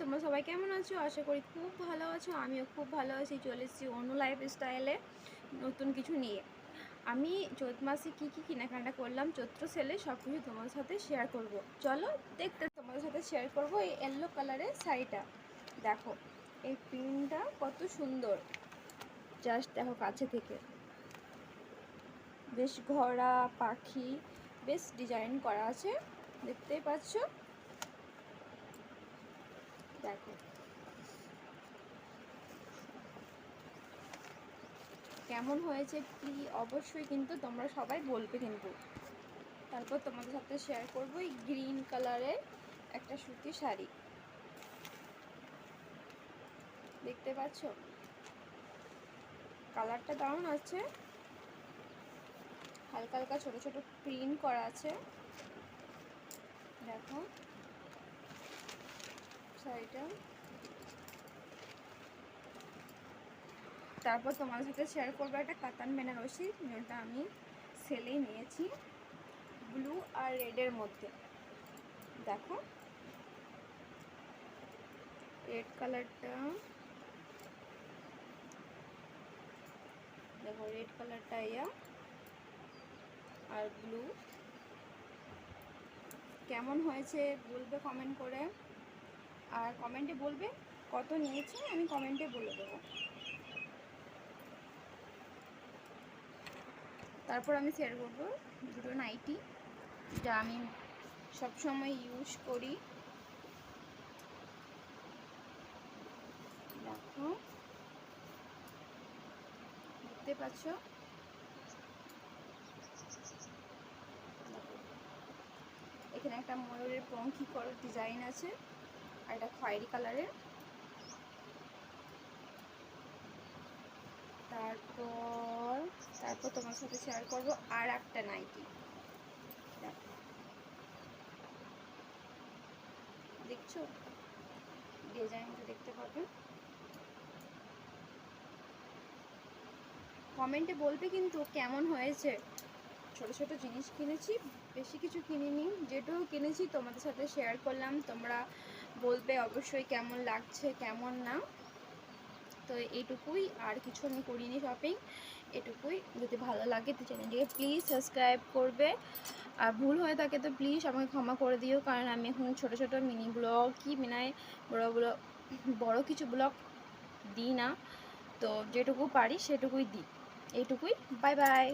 তোমরা সবাই কেমন আছো? আশা করি খুব ভালো আছো। আমিও খুব ভালো আছি। চলে এসেছি অনু লাইফ স্টাইলে নতুন কিছু নিয়ে। আমি চৈত মাসে কী কী কেনাকাটা করলাম, চৈত্র সেলে সব কিছু তোমাদের সাথে শেয়ার করব। চলো, দেখতে তোমাদের সাথে শেয়ার করব এই ইয়েলো কালারের শাড়িটা। দেখো, এই প্রিন্টটা কত সুন্দর। জাস্ট দেখো কাছে থেকে। বেশ ঘোড়া, পাখি, বেশ ডিজাইন করা আছে। দেখতেই পাচ্ছ? দেখো কেমন হয়েছে, কি, অবশ্যই কিন্তু তোমরা সবাই বলবে কিন্তু। তারপর তোমাদের সাথে শেয়ার করব এই গ্রিন কালারের একটা সুতি শাড়ি। দেখতে পাচ্ছ? কালারটা দারুণ আছে। হালকা হালকা ছোট ছোট প্রিন্ট করা আছে। দেখো। তারপর তোমাদের সাথে শেয়ার করব একটা কাতান বেনারসি, যেটা আমি সেলেই নিয়েছি ব্লু আর রেডের মধ্যে। দেখো। রেড কালারটা দেখো রেড কালারটা ইয়া আর ব্লু কেমন হয়েছে বলবে কমেন্ট করে। আর কমেন্টে বলবে কত নিয়েছে, আমি কমেন্টে বলে দেবো। তারপর আমি শেয়ার করব দুটো নাইটি যা আমি সবসময় ইউজ করি। দেখো। দেখতে পাচ্ছ? এখানে একটা ময়ূরের পঙ্খি করার ডিজাইন আছে। আর একটা খয়েরি কালারের। তারপর তারপর তোমার সাথে শেয়ার করব আর একটা নাইটি। দেখছ? ডিজাইনটা দেখতে পাবে। কমেন্টে বলবে কিন্তু কেমন হয়েছে। ছোট ছোট জিনিস কিনেছি, বেশি কিছু কিনিনি। যেটুকু কিনেছি তোমাদের সাথে শেয়ার করলাম। তোমরা বলবে অবশ্যই কেমন লাগছে, কেমন না। তো এইটুকুই। আর কিছু আমি করিনি শপিং এটুকুই। যদি ভালো লাগে তো চ্যানেলটিকে প্লিজ সাবস্ক্রাইব করবে। আর ভুল হয়ে থাকে তো প্লিজ আমাকে ক্ষমা করে দিও। কারণ আমি এখন ছোট ছোট মিনি ব্লগ কি মিনায় বড় ব্লগ বড় কিছু ব্লগ দিই না। তো যেটুকু পারি সেটুকুই দিই। এইটুকুই। Bye bye